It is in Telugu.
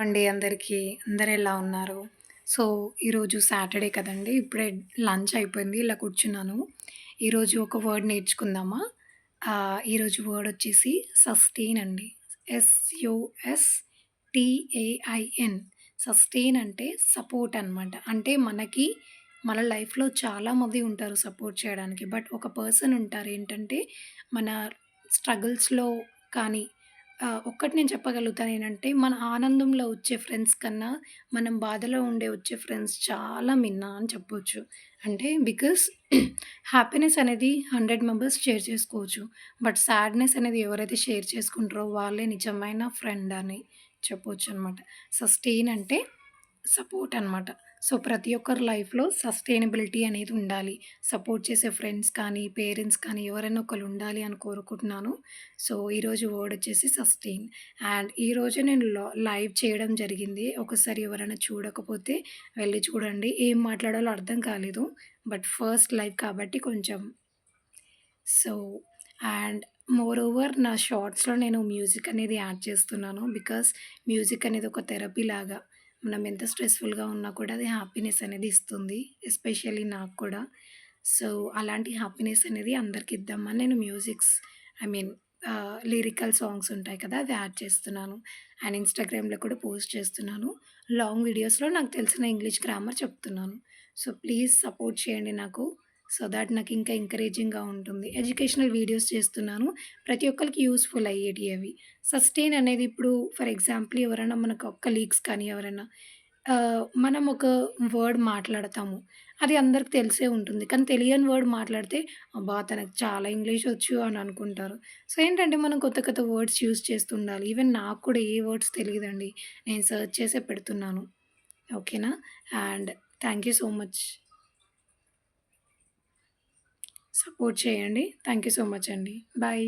అండి అందరికీ. అందరు ఎలా ఉన్నారు? సో, ఈరోజు సాటర్‌డే కదండి ఇప్పుడే లంచ్ అయిపోయింది. ఇలా కూర్చున్నాను. ఈరోజు ఒక వర్డ్ నేర్చుకుందామా? ఈరోజు వర్డ్ వచ్చేసి సస్టైన్ అండి. ఎస్‌యుఎస్ టిఏఐఎన్ సస్టైన్ అంటే సపోర్ట్ అనమాట. అంటే మనకి మన లైఫ్‌లో చాలామంది ఉంటారు సపోర్ట్ చేయడానికి. బట్ ఒక పర్సన్ ఉంటారు ఏంటంటే, మన స్ట్రగుల్స్‌లో కానీ ఒక్కటి నేను చెప్పగలుగుతాను ఏంటంటే, మన ఆనందంలో వచ్చే ఫ్రెండ్స్ కన్నా, మనం బాధలో ఉండే వచ్చే ఫ్రెండ్స్ చాలా మిన్న అని చెప్పొచ్చు. అంటే బికాస్ హ్యాపీనెస్ అనేది 100 మెంబర్స్ షేర్ చేసుకోవచ్చు. బట్ సాడ్‌నెస్ అనేది ఎవరైతే షేర్ చేసుకుంటారో వాళ్ళే నిజమైన ఫ్రెండ్ అని చెప్పొచ్చనమాట. సస్టెయిన్ అంటే సపోర్ట్ అనమాట. సో, ప్రతి ఒక్కరి లైఫ్‌లో సస్టైనబిలిటీ అనేది ఉండాలి. సపోర్ట్ చేసే ఫ్రెండ్స్ కానీ, పేరెంట్స్ కానీ ఎవరైనా ఒకళ్ళు ఉండాలి అని కోరుకుంటున్నాను. సో, ఈరోజు వర్డ్ వచ్చేసి సస్టైన్ అండ్ ఈరోజు నేను లైవ్ చేయడం జరిగింది. ఒకసారి ఎవరైనా చూడకపోతే వెళ్ళి చూడండి. ఏం మాట్లాడాలో అర్థం కాలేదు. బట్ ఫస్ట్ లైవ్ కాబట్టి కొంచెం సో, అండ్ మోరోవర్ నా షార్ట్స్‌లో నేను మ్యూజిక్ అనేది యాడ్ చేస్తున్నాను. బికాస్ మ్యూజిక్ అనేది ఒక థెరపీ లాగా. మనం ఎంత స్ట్రెస్‌ఫుల్‌గా ఉన్నా కూడా అది హ్యాపీనెస్ అనేది ఇస్తుంది. ఎస్పెషల్లీ నాకు కూడా. సో, అలాంటి హ్యాపీనెస్ అనేది అందరికి ఇద్దామని నేను musics I mean lyrical songs ఉంటాయి కదా! అవి యాడ్ చేస్తున్నాను. అండ్ ఇన్‌స్టాగ్రామ్‌లో కూడా పోస్ట్ చేస్తున్నాను. లాంగ్ వీడియోస్‌లో నాకు తెలిసిన ఇంగ్లీష్ గ్రామర్ చెప్తున్నాను. సో, ప్లీజ్ సపోర్ట్ చేయండి నాకు. సో దాట్ నాకు ఇంకా ఎంకరేజింగ్‌గా ఉంటుంది. ఎడ్యుకేషనల్ వీడియోస్ చేస్తున్నాను. ప్రతి ఒక్కరికి యూస్ఫుల్ అయ్యేటి అవి. సస్టెయిన్ అనేది ఇప్పుడు ఫర్ ఎగ్జాంపుల్ ఎవరైనా మనకు ఒక్క లీక్స్ కానీ ఎవరైనా మనం ఒక వర్డ్ మాట్లాడతాము. అది అందరికి తెలిసే ఉంటుంది. కానీ తెలియని వర్డ్ మాట్లాడితే అబ్బా! తనకు చాలా ఇంగ్లీష్ వచ్చు అని అనుకుంటారు. సో ఏంటంటే మనం కొత్త కొత్త వర్డ్స్ యూజ్ చేస్తుండాలి. ఈవెన్ నాకు కూడా ఏ వర్డ్స్ తెలియదండి నేను సెర్చ్ చేసే పెడుతున్నాను. ఓకేనా? And thank you so much. Support చేయండి. థ్యాంక్ యూ సో మచ్ అండి. బాయ్.